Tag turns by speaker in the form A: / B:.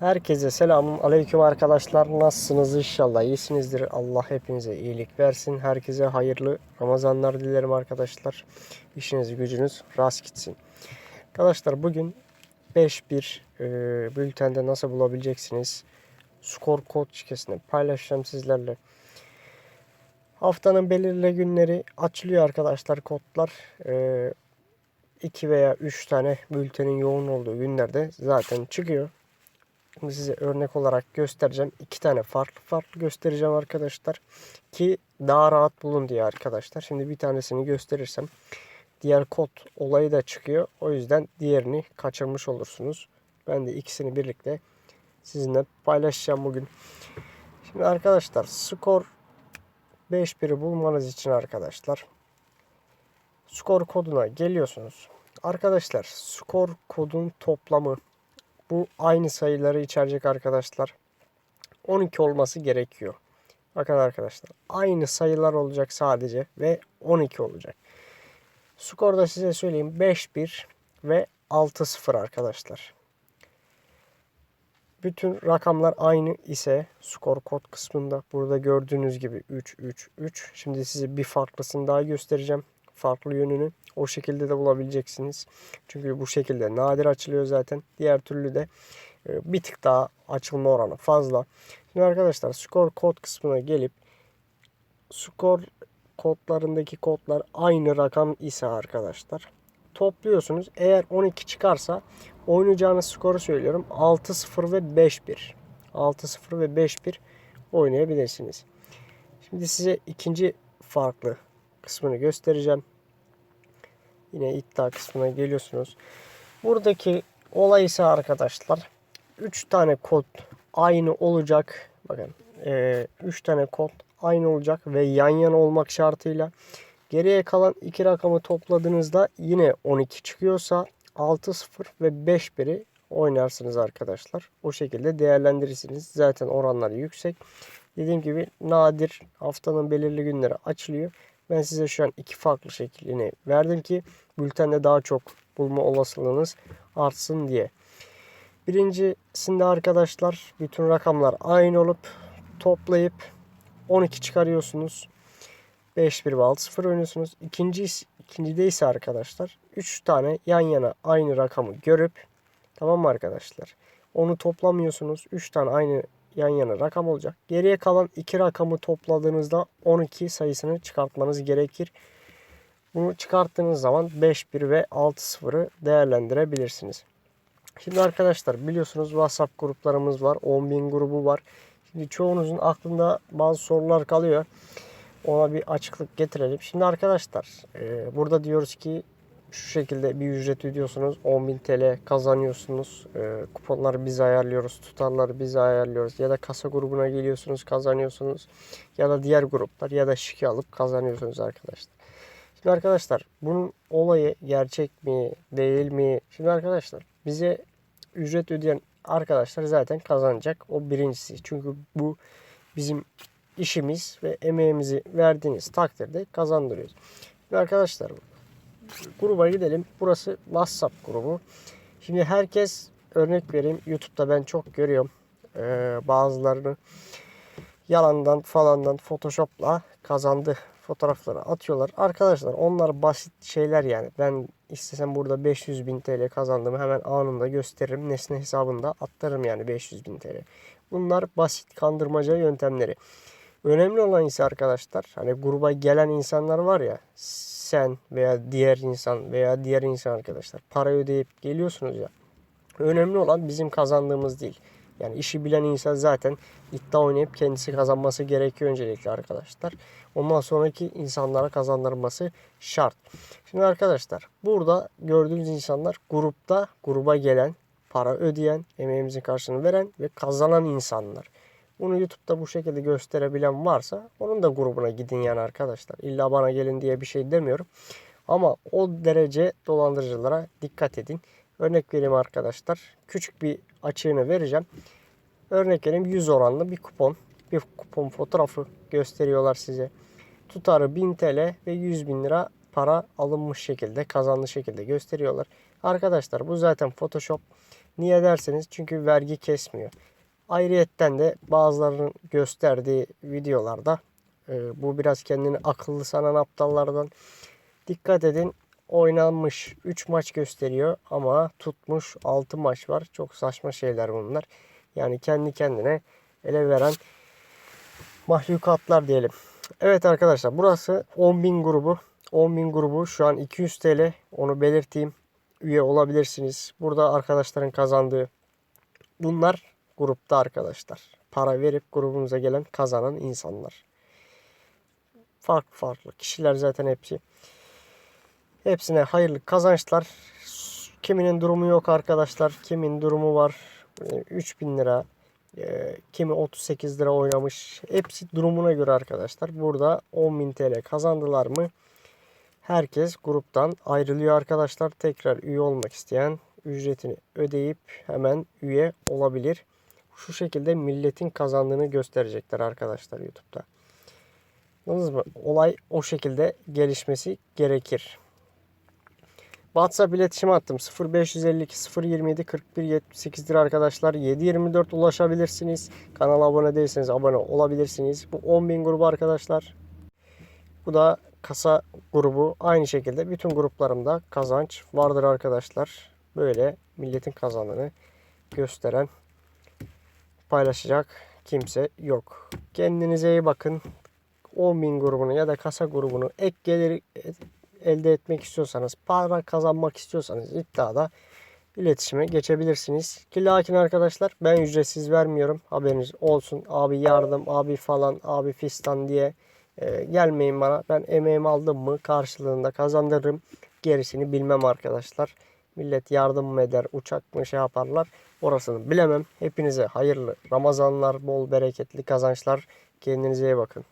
A: Herkese selamun aleyküm arkadaşlar. Nasılsınız inşallah iyisinizdir. Allah hepinize iyilik versin. Herkese hayırlı Ramazanlar dilerim arkadaşlar. İşiniz gücünüz rast gitsin. Arkadaşlar bugün 5-1 e, bültende nasıl bulabileceksiniz? Skor kod şirkesini paylaşacağım sizlerle. Haftanın belirli günleri açılıyor arkadaşlar kodlar. E, 2 veya 3 tane bültenin yoğun olduğu günlerde zaten çıkıyor. Şimdi size örnek olarak göstereceğim. İki tane farklı farklı göstereceğim arkadaşlar. Ki daha rahat bulun diye arkadaşlar. Şimdi bir tanesini gösterirsem diğer kod olayı da çıkıyor. O yüzden diğerini kaçırmış olursunuz. Ben de ikisini birlikte sizinle paylaşacağım bugün. Şimdi arkadaşlar skor 5-1'i bulmanız için arkadaşlar skor koduna geliyorsunuz. Arkadaşlar skor kodun toplamı bu aynı sayıları içerecek arkadaşlar. 12 olması gerekiyor. Bakın arkadaşlar aynı sayılar olacak sadece ve 12 olacak. Skorda size söyleyeyim 5-1 ve 6-0 arkadaşlar. Bütün rakamlar aynı ise skor kod kısmında burada gördüğünüz gibi 3 3 3. Şimdi size bir farklısını daha göstereceğim. Farklı yönünü o şekilde de bulabileceksiniz. Çünkü bu şekilde nadir açılıyor zaten. Diğer türlü de e, bir tık daha açılma oranı fazla. Şimdi arkadaşlar skor kod kısmına gelip skor kodlarındaki kodlar aynı rakam ise arkadaşlar topluyorsunuz. Eğer 12 çıkarsa oynayacağınız skoru söylüyorum. 6-0 ve 5-1. 6-0 ve 5-1 oynayabilirsiniz. Şimdi size ikinci farklı kısmını göstereceğim. Yine iddia kısmına geliyorsunuz. Buradaki olay ise arkadaşlar 3 tane kod aynı olacak. Bakın 3 tane kod aynı olacak ve yan yana olmak şartıyla geriye kalan iki rakamı topladığınızda yine 12 çıkıyorsa 6-0 ve 5-1'i oynarsınız arkadaşlar. O şekilde değerlendirirsiniz. Zaten oranları yüksek. Dediğim gibi nadir haftanın belirli günleri açılıyor. Ben size şu an iki farklı şeklini verdim ki bültende daha çok bulma olasılığınız artsın diye. Birincisinde arkadaşlar bütün rakamlar aynı olup toplayıp 12 çıkarıyorsunuz. 5 1 ve 6 0 oynuyorsunuz. İkinci ikincide ise arkadaşlar 3 tane yan yana aynı rakamı görüp tamam mı arkadaşlar? Onu toplamıyorsunuz. 3 tane aynı yan yana rakam olacak. Geriye kalan iki rakamı topladığınızda 12 sayısını çıkartmanız gerekir. Bunu çıkarttığınız zaman 5 1 ve 6 0'ı değerlendirebilirsiniz. Şimdi arkadaşlar biliyorsunuz WhatsApp gruplarımız var. 10.000 grubu var. Şimdi çoğunuzun aklında bazı sorular kalıyor. Ona bir açıklık getirelim. Şimdi arkadaşlar e, burada diyoruz ki şu şekilde bir ücret ödüyorsunuz. 10.000 TL kazanıyorsunuz. E, kuponları biz ayarlıyoruz. Tutarları biz ayarlıyoruz. Ya da kasa grubuna geliyorsunuz kazanıyorsunuz. Ya da diğer gruplar ya da şike alıp kazanıyorsunuz arkadaşlar. Şimdi arkadaşlar bunun olayı gerçek mi değil mi? Şimdi arkadaşlar bize ücret ödeyen arkadaşlar zaten kazanacak. O birincisi. Çünkü bu bizim işimiz ve emeğimizi verdiğiniz takdirde kazandırıyoruz. Şimdi arkadaşlar gruba gidelim. Burası WhatsApp grubu. Şimdi herkes örnek vereyim. YouTube'da ben çok görüyorum. Ee, bazılarını yalandan falandan Photoshop'la kazandı fotoğrafları atıyorlar. Arkadaşlar onlar basit şeyler yani. Ben istesem burada 500 bin TL kazandığımı hemen anında gösteririm. Nesne hesabında atlarım yani 500 bin TL. Bunlar basit kandırmaca yöntemleri. Önemli olan ise arkadaşlar hani gruba gelen insanlar var ya sen veya diğer insan veya diğer insan arkadaşlar para ödeyip geliyorsunuz ya. Önemli olan bizim kazandığımız değil. Yani işi bilen insan zaten iddia oynayıp kendisi kazanması gerekiyor öncelikle arkadaşlar. Ondan sonraki insanlara kazandırması şart. Şimdi arkadaşlar burada gördüğünüz insanlar grupta gruba gelen, para ödeyen, emeğimizin karşılığını veren ve kazanan insanlar. Bunu YouTube'da bu şekilde gösterebilen varsa onun da grubuna gidin yani arkadaşlar. İlla bana gelin diye bir şey demiyorum. Ama o derece dolandırıcılara dikkat edin. Örnek vereyim arkadaşlar. Küçük bir açığını vereceğim. Örnek vereyim 100 oranlı bir kupon. Bir kupon fotoğrafı gösteriyorlar size. Tutarı 1000 TL ve 100 bin lira para alınmış şekilde, kazanlı şekilde gösteriyorlar. Arkadaşlar bu zaten Photoshop Niye derseniz çünkü vergi kesmiyor. Ayrıyetten de bazılarının gösterdiği videolarda e, bu biraz kendini akıllı sanan aptallardan dikkat edin oynanmış 3 maç gösteriyor ama tutmuş 6 maç var. Çok saçma şeyler bunlar. Yani kendi kendine ele veren mahlukatlar diyelim. Evet arkadaşlar burası 10.000 grubu. 10.000 grubu şu an 200 TL onu belirteyim. Üye olabilirsiniz. Burada arkadaşların kazandığı bunlar grupta arkadaşlar. Para verip grubumuza gelen kazanan insanlar. Farklı farklı kişiler zaten hepsi. Hepsine hayırlı kazançlar. Kiminin durumu yok arkadaşlar. Kimin durumu var. Ee, 3000 lira. Ee, Kimi 38 lira oynamış. Hepsi durumuna göre arkadaşlar. Burada 10.000 TL kazandılar mı? Herkes gruptan ayrılıyor arkadaşlar. Tekrar üye olmak isteyen ücretini ödeyip hemen üye olabilir. Şu şekilde milletin kazandığını gösterecekler arkadaşlar YouTube'da. Anladınız mı? Olay o şekilde gelişmesi gerekir. WhatsApp iletişim hattım 0552 027 41 78'dir arkadaşlar. 724 ulaşabilirsiniz. Kanala abone değilseniz abone olabilirsiniz. Bu 10.000 grubu arkadaşlar. Bu da kasa grubu. Aynı şekilde bütün gruplarımda kazanç vardır arkadaşlar. Böyle milletin kazandığını gösteren paylaşacak kimse yok. Kendinize iyi bakın. 10.000 grubunu ya da kasa grubunu ek gelir elde etmek istiyorsanız, para kazanmak istiyorsanız iddiada iletişime geçebilirsiniz. Ki lakin arkadaşlar ben ücretsiz vermiyorum. Haberiniz olsun. Abi yardım, abi falan, abi fistan diye e, gelmeyin bana. Ben emeğimi aldım mı karşılığında kazandırırım. Gerisini bilmem arkadaşlar. Millet yardım mı eder, uçak mı şey yaparlar. Orasını bilemem. Hepinize hayırlı Ramazanlar, bol bereketli kazançlar. Kendinize iyi bakın.